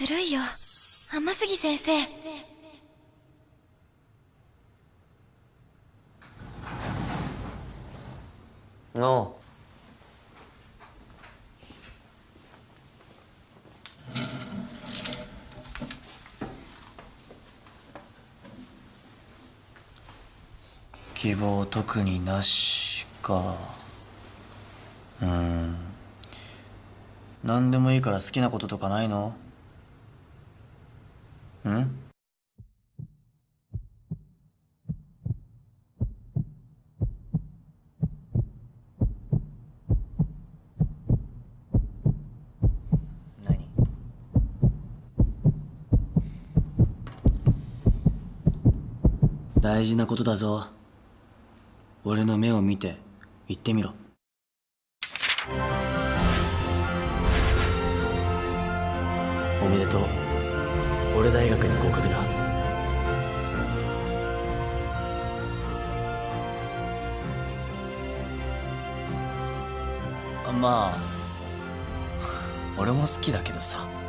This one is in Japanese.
ずるいよ。天杉先生。おう。希望特になしか。うん。何でもいいから好きなこととかないの？ん？何？大事なことだぞ。俺の目を見て言ってみろ。おめでとう。俺大学に合格だ。まあ 俺も好きだけどさ。